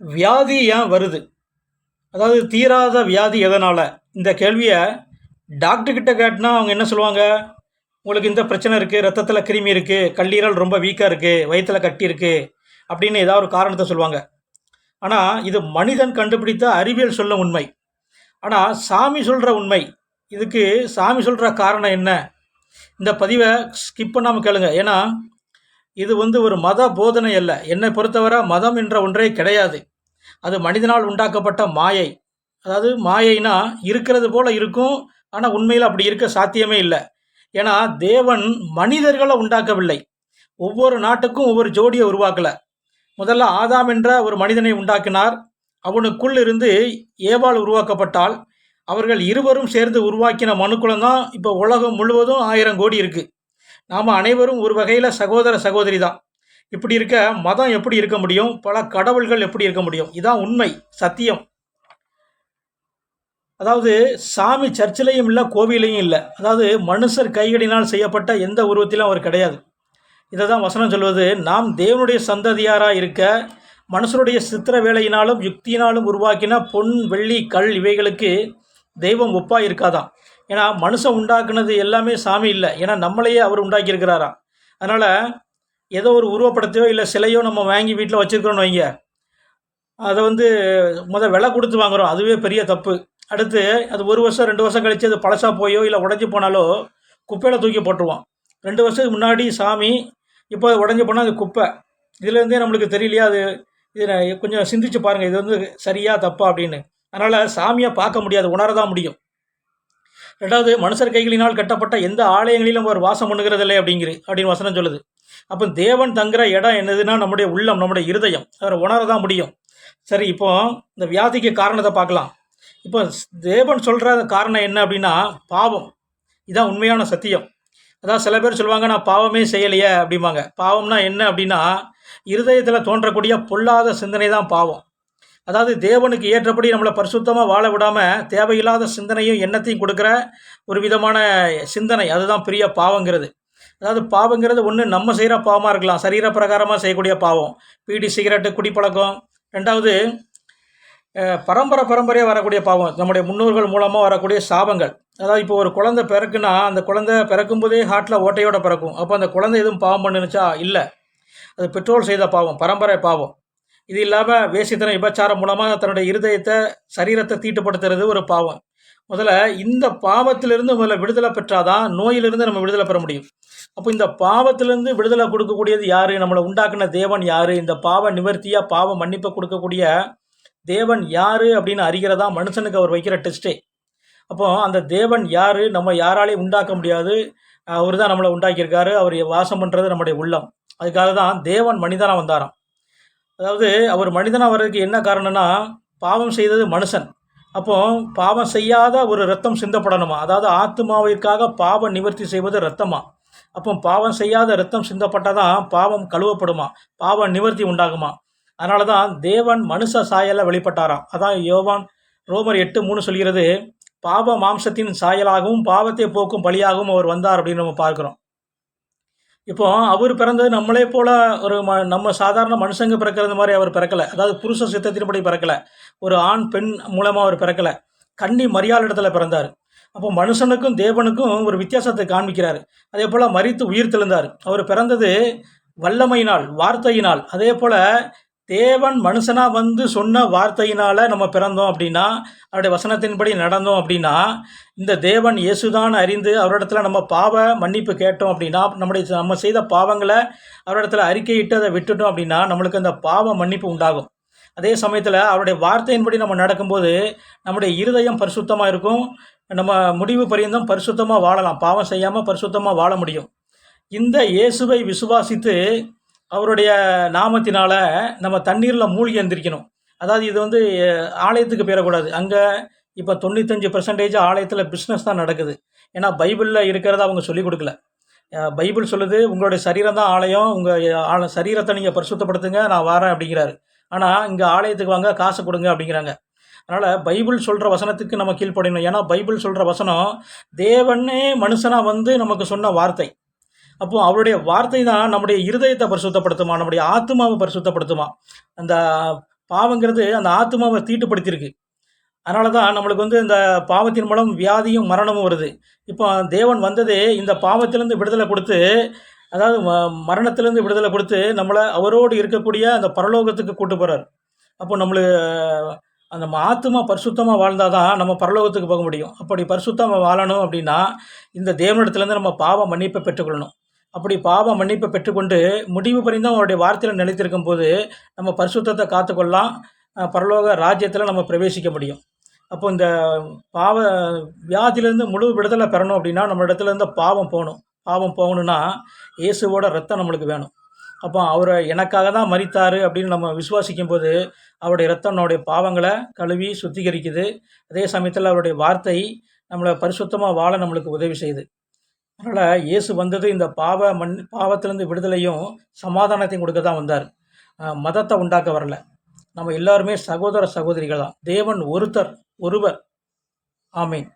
வியாதி ஏன் வருது? அதாவது தீராத வியாதி எதனால்? இந்த கேள்வியை டாக்டர்கிட்ட கேட்டினா அவங்க என்ன சொல்லுவாங்க? உங்களுக்கு இந்த பிரச்சனை இருக்குது ரத்தத்தில் கிருமி இருக்குது கல்லீரல் ரொம்ப வீக்காக இருக்குது வயிற்றில் கட்டி இருக்குது அப்படின்னு ஏதாவது ஒரு காரணத்தை சொல்லுவாங்க. ஆனால் இது மனிதன் கண்டுபிடித்த அறிவியல் சொல்ல உண்மை. ஆனால் சாமி சொல்கிற உண்மை. இதுக்கு சாமி சொல்கிற காரணம் என்ன? இந்த பதிவை ஸ்கிப் பண்ணாமல் கேளுங்க. ஏன்னா இது வந்து ஒரு மத போதனை அல்ல. என்னை பொறுத்தவரை மதம் என்ற ஒன்றே கிடையாது. அது மனிதனால் உண்டாக்கப்பட்ட மாயை. அதாவது மாயைனா இருக்கிறது போல இருக்கும் ஆனால் உண்மையில் அப்படி இருக்க சாத்தியமே இல்லை. ஏன்னா தேவன் மனிதர்களை உண்டாக்கவில்லை. ஒவ்வொரு நாட்டுக்கும் ஒவ்வொரு ஜோடியை உருவாக்கலை. முதல்ல ஆதாம் என்ற ஒரு மனிதனை உண்டாக்கினார். அவனுக்குள் இருந்து ஏவாள் உருவாக்கப்பட்டால் அவர்கள் இருவரும் சேர்ந்து உருவாக்கின மனுக்குளம் தான் இப்போ உலகம் முழுவதும் ஆயிரம் கோடி இருக்குது நாம் அனைவரும் ஒரு வகையில் சகோதர சகோதரி தான் இப்படி இருக்க? மதம் எப்படி இருக்க முடியும்? பல கடவுள்கள் எப்படி இருக்க முடியும்? இதான் உண்மை சத்தியம். அதாவது சாமி சர்ச்சிலையும் இல்லை கோவிலையும் இல்லை. அதாவது மனுஷர் கைகளினால் செய்யப்பட்ட எந்த உருவத்திலும் அவர் கிடையாது. இதை தான் வசனம் சொல்வது நாம் தேவனுடைய சந்ததியாராக இருக்க மனுஷருடைய சித்திர வேலையினாலும் யுக்தியினாலும் உருவாக்கின பொன் வெள்ளி கல் இவைகளுக்கு தெய்வம் ஒப்பாக இருக்காதாம். ஏன்னா மனுஷன் உண்டாக்குனது எல்லாமே சாமி இல்லை. ஏன்னா நம்மளையே அவர் உண்டாக்கியிருக்கிறாராம். அதனால் ஏதோ ஒரு உருவப்படத்தையோ இல்லை சிலையோ நம்ம வாங்கி வீட்டில் வச்சுருக்கிறோன்னு வைங்க. அதை வந்து முதல் விலை கொடுத்து வாங்குகிறோம் அதுவே பெரிய தப்பு. அடுத்து அது ஒரு வருஷம் ரெண்டு வருஷம் கழித்து அது பழசாக போயோ இல்லை உடஞ்சி போனாலோ குப்பையில் தூக்கி போட்டுருவோம். ரெண்டு வருஷத்துக்கு முன்னாடி சாமி இப்போ உடஞ்சி போனால் அது குப்பை. இதுலேருந்தே நம்மளுக்கு தெரியலையா அது? இது கொஞ்சம் சிந்திச்சு பாருங்கள் இது வந்து சரியா தப்பா அப்படின்னு. அதனால் சாமியை பார்க்க முடியாது. உணரதான் முடியும். ரெண்டாவது மனுஷர் கைகளினால் கட்டப்பட்ட எந்த ஆலயங்களிலும் அவர் வாசம் பண்ணுகிறதில்லை அப்படிங்கிறது அப்படின்னு வசனம் சொல்லுது. அப்போ தேவன் தங்குற இடம் என்னதுன்னா நம்முடைய உள்ளம் நம்முடைய இருதயம். அவரை உணர தான் முடியும். சரி இப்போ இந்த வியாதிக்கு காரணத்தை பார்க்கலாம். இப்போ தேவன் சொல்கிற காரணம் என்ன அப்படின்னா பாவம். இதான் உண்மையான சத்தியம். அதான் சில பேர் சொல்லுவாங்க நான் பாவமே செய்யலையே அப்படிம்பாங்க. பாவம்னா என்ன அப்படின்னா இருதயத்தில் தோன்றக்கூடிய பொல்லாத சிந்தனை தான் பாவம். அதாவது தேவனுக்கு ஏற்றபடி நம்மளை பரிசுத்தமாக வாழ விடாமல் தேவையில்லாத சிந்தனையும் எண்ணத்தையும் கொடுக்குற ஒரு விதமான சிந்தனை. அதுதான் பெரிய பாவங்கிறது. அதாவது பாவங்கிறது ஒன்று நம்ம செய்கிற பாவமாக இருக்கலாம். சரீர பிரகாரமாக செய்யக்கூடிய பாவம். பீடி சிகரெட்டு குடிப்பழக்கம். ரெண்டாவது பரம்பரை பரம்பரையாக வரக்கூடிய பாவம். நம்முடைய முன்னோர்கள் மூலமாக வரக்கூடிய சாபங்கள். அதாவது இப்போ ஒரு குழந்தை பிறக்குன்னா அந்த குழந்தை பிறக்கும்போதே ஹார்ட்டில் ஓட்டையோடு பிறக்கும். அப்போ அந்த குழந்தை எதுவும் பாவம் பண்ணுனுச்சா? இல்லை. அது பெற்றோர் செய்த பாவம் பரம்பரை பாவம். இது இல்லாமல் வேசித்தனம் விபச்சாரம் மூலமாக தன்னுடைய இருதயத்தை சரீரத்தை தீட்டுப்படுத்துறது ஒரு பாவம். முதல்ல இந்த பாவத்திலிருந்து முதல்ல விடுதலை பெற்றாதான் நோயிலிருந்து நம்ம விடுதலை பெற முடியும். அப்போ இந்த பாவத்திலிருந்து விடுதலை கொடுக்கக்கூடியது யார்? நம்மளை உண்டாக்குன தேவன் யார்? இந்த பாவ நிவர்த்தியாக பாவ மன்னிப்பை கொடுக்கக்கூடிய தேவன் யார் அப்படின்னு அறிகிறதா மனுஷனுக்கு அவர் வைக்கிற டெஸ்ட்டே அப்போ அந்த தேவன் யார்? நம்ம யாராலையும் உண்டாக்க முடியாது. அவர் தான் நம்மளை உண்டாக்கியிருக்காரு. அவர் வாசம் பண்ணுறது நம்முடைய உள்ளம். அதுக்காக தான் தேவன் மனிதனாக வந்தாராம். அதாவது அவர் மனிதனாக வர்றதுக்கு என்ன காரணம்னா பாவம் செய்தது மனுஷன். அப்போ பாவம் செய்யாத ஒரு ரத்தம் சிந்தப்படணுமா? அதாவது ஆத்மாவிற்காக பாவம் நிவர்த்தி செய்வது ரத்தமா அப்போ பாவம் செய்யாத ரத்தம் சிந்தப்பட்டாதான் பாவம் கழுவப்படுமா? பாவம் நிவர்த்தி உண்டாகுமா? அதனால தான் தேவன் மனுஷ சாயலை வெளிப்பட்டாராம். அதான் யோவான் ரோமர் எட்டு மூணு சொல்கிறது பாவ மாம்சத்தின் சாயலாகவும் பாவத்தை போக்கும் பலியாகவும் அவர் வந்தார் அப்படின்னு நம்ம பார்க்குறோம். இப்போ அவர் பிறந்தது நம்மளே போல ஒரு ம நம்ம சாதாரண மனுஷங்க பிறக்கிறது மாதிரி அவர் பிறக்கலை. அதாவது புருஷ சித்தத்தின்படி பிறக்கலை. ஒரு ஆண் பெண் மூலமாக அவர் பிறக்கலை. கன்னி மரியாள் இடத்துல பிறந்தார். அப்போ மனுஷனுக்கும் தேவனுக்கும் ஒரு வித்தியாசத்தை காண்பிக்கிறார். அதே போல் மறித்து உயிர் தெழுந்தார். அவர் பிறந்தது வல்லமையினால் வார்த்தையினால். அதே போல் தேவன் மனுஷனாக வந்து சொன்ன வார்த்தையினால் நம்ம பிறந்தோம் அப்படின்னா அவருடைய வசனத்தின்படி நடந்தோம் அப்படின்னா இந்த தேவன் இயேசுதான் அறிந்து அவரிடத்துல நம்ம பாவ மன்னிப்பு கேட்டோம் அப்படின்னா நம்முடைய நம்ம செய்த பாவங்களை அவரிடத்துல அறிக்கையிட்டு அதை விட்டுட்டோம் அப்படின்னா நம்மளுக்கு அந்த பாவ மன்னிப்பு உண்டாகும். அதே சமயத்தில் அவருடைய வார்த்தையின்படி நம்ம நடக்கும்போது நம்முடைய இருதயம் பரிசுத்தமாக இருக்கும். நம்ம முடிவு பரியந்தம் பரிசுத்தமாக வாழலாம். பாவம் செய்யாமல் பரிசுத்தமாக வாழ முடியும். இந்த இயேசுவை விசுவாசித்து அவருடைய நாமத்தினால நம்ம தண்ணீரில் மூழ்கி எந்திரிக்கணும். அதாவது இது வந்து ஆலயத்துக்கு போயிடக்கூடாது அங்கே இப்போ தொண்ணூத்தஞ்சு பர்சன்டேஜ் ஆலயத்தில் பிஸ்னஸ் தான் நடக்குது. ஏன்னா பைபிளில் இருக்கிறத அவங்க சொல்லிக் கொடுக்கல. பைபிள் சொல்லுது உங்களுடைய சரீரம் தான் ஆலயம். உங்கள் சரீரத்தை நீங்கள் பரிசுத்தப்படுத்துங்க நான் வரேன் அப்படிங்கிறாரு. ஆனால் இங்கே ஆலயத்துக்கு வாங்க காசு கொடுங்க அப்படிங்கிறாங்க. அதனால் பைபிள் சொல்கிற வசனத்துக்கு நம்ம கீழ்ப்படையணும். ஏன்னா பைபிள் சொல்கிற வசனம் தேவனே மனுஷனாக வந்து நமக்கு சொன்ன வார்த்தை. அப்போ அவருடைய வார்த்தை தான் நம்முடைய இருதயத்தை பரிசுத்தப்படுத்துமா நம்முடைய ஆத்மாவை பரிசுத்தப்படுத்துமா? அந்த பாவங்கிறது அந்த ஆத்மாவை தீட்டுப்படுத்தியிருக்கு. அதனால தான் நம்மளுக்கு வந்து இந்த பாவத்தின் மூலம் வியாதியும் மரணமும் வருது. இப்போ தேவன் வந்ததே இந்த பாவத்திலேருந்து விடுதலை கொடுத்து அதாவது ம மரணத்திலேருந்து விடுதலை கொடுத்து நம்மளை அவரோடு இருக்கக்கூடிய அந்த பரலோகத்துக்கு கூட்டு போகிறார் அப்போ நம்மளுக்கு அந்த ஆத்மா ஆத்துமா பரிசுத்தமாக வாழ்ந்தால் தான் நம்ம பரலோகத்துக்கு போக முடியும். அப்படி பரிசுத்தமாக வாழணும் அப்படின்னா இந்த தேவனிடத்துலேருந்து நம்ம பாவ மன்னிப்பை பெற்றுக்கொள்ளணும். அப்படி பாவ மன்னிப்பை பெற்றுக்கொண்டு முடிவு பறிந்து அவருடைய வார்த்தையில் நிலைத்திருக்கும் போது நம்ம பரிசுத்தத்தை காத்துக்கொள்ளலாம். பரலோக ராஜ்யத்தில் நம்ம பிரவேசிக்க முடியும். அப்போ இந்த பாவ வியாதியிலேருந்து முழு விடுதலை பெறணும் அப்படின்னா நம்ம இடத்துல இருந்து பாவம் போகணும். பாவம் போகணும்னா இயேசுவோட ரத்தம் நம்மளுக்கு வேணும். அப்போ அவரை எனக்காக தான் மறித்தார் அப்படின்னு நம்ம விசுவாசிக்கும் போது அவருடைய ரத்தம் நம்முடைய பாவங்களை கழுவி சுத்திகரிக்குது. அதே சமயத்தில் அவருடைய வார்த்தை நம்மளை பரிசுத்தமாக வாழ நம்மளுக்கு உதவி செய்யுது. அதனால் இயேசு வந்தது இந்த பாவ மண் பாவத்திலேருந்து விடுதலையும் சமாதானத்தையும் கொடுக்க தான் வந்தார். மதத்தை உண்டாக்க வரல. நம்ம எல்லாருமே சகோதர சகோதரிகள் தான் தேவன் ஒருத்தர் ஒருவர். ஆமீன்.